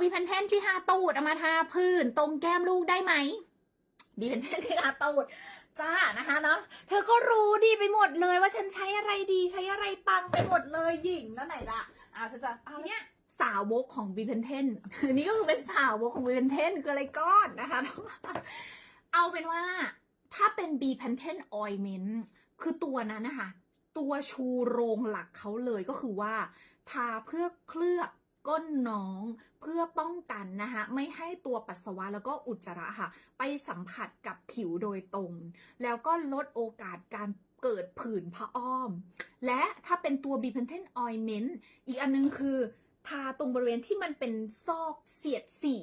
บีเพนเทนที่ทาตูดเอามาทาพื้นตรงแก้มลูกได้ไหมบีเพนเทนที่ทาตูดจ้านะคะเนาะเธอก็รู้ดีไปหมดเลยว่าฉันใช้อะไรดีใช้อะไรปังไปหมดเลยหญิงแล้วไหนล่ะอะฉันจะเอาเนี้ยสาวกของบีเพนเทนนนี้ก็คือเป็นสาวกของบีเพนเทนคืออะไรก้อนนะคะเอาเป็นว่าถ้าเป็น B Pantene Ointment คือตัวนั้นนะคะ ตัวชูโรงหลักเขาเลยก็คือว่า ทาเพื่อเคลือบ ก้นน้องเพื่อป้องกันนะคะไม่ให้ตัวปัสสาวะแล้วก็อุจจาระค่ะ ไปสัมผัสกับผิวโดยตรง แล้วก็ลดโอกาสการเกิดผื่นพระอ้อม และถ้าเป็นตัว B Pantene Ointment อีกอันนึงคือทาตรงบริเวณที่มันเป็นซอกเสียดสี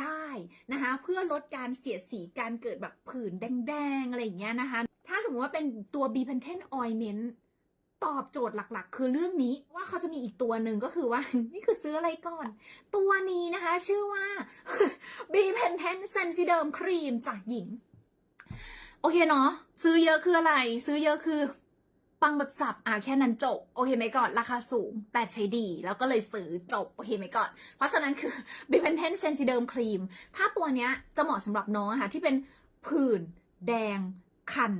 ได้นะคะเพื่อลดการเสียดสีการเกิดแบบผื่นแดงๆอะไรอย่างเงี้ยนะคะ ถ้าสมมติว่าเป็นตัว B Pantene Ointment ต ตอบโจทย์หลักๆ คือเรื่องนี้ว่าเขาจะมีอีกตัวหนึ่งก็คือว่า นี่คือซื้ออะไรก่อน ตัวนี้นะคะ ชื่อว่า B Pantene Sensiderm Cream จากหญิง โอเคเนาะซื้อเยอะคืออะไร ซื้อเยอะคือ ปังแบบสับอะแค่นั้นจบ โอเคไหมก่อน ราคาสูงแต่ใช้ดี แล้วก็เลยซื้อจบ โอเคไหมก่อน เพราะฉะนั้นคือ b i p e n t e n Sensiderm Cream ถ้าตัวเนี้ยจะเหมาะสำหรับน้องอะค่ะที่เป็นผื่น แดง คัน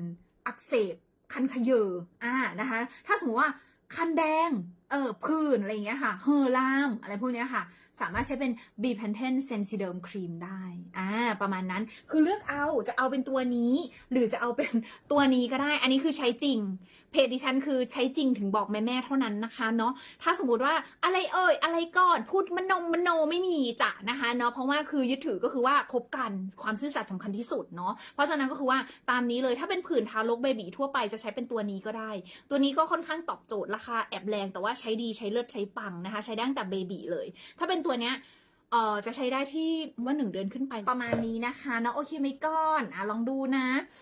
อักเสบ คันขยเยออ่านะคะ ถ้าสมมติว่าคันแดง เออ ผื่นอะไรอย่างเงี้ยค่ะ เฮอลาม อะไรพวกเนี้ยค่ะ สามารถใช้เป็น B p a n t e n Sensiderm Cream ได้อ่าประมาณนั้นคือเลือกเอาจะเอาเป็นตัวนี้ หรือจะเอาเป็นตัวนี้ก็ได้ อันนี้คือใช้จริง เพจดิฉันคือใช้จริงถึงบอกแม่แม่ๆเท่านั้นนะคะเนาะถ้าสมมติว่าอะไรเอ่ยอะไรก่อนพูดมโนมโนไม่มีจ้ะนะคะเนาะเพราะว่าคือยึดถือก็คือว่าคบกันความซื่อสัตย์สำคัญที่สุดเนาะเพราะฉะนั้นก็คือว่าตามนี้เลยถ้าเป็นผื่นทารกเบบีทั่วไปจะใช้เป็นตัวนี้ก็ได้ ตัวนี้ก็ค่อนข้างตอบโจทย์ราคาแอบแรงแต่ว่าใช้ดีใช้เลิศใช้ปังนะคะ ใช้ได้ตั้งแต่เบบีเลย ถ้าเป็นตัวเนี้ยเอ่อจะใช้ได้ที่ว่าหนึ่งเดือนขึ้นไปประมาณนี้นะคะเนาะโอเคไหมก้อนอะลองดูนะ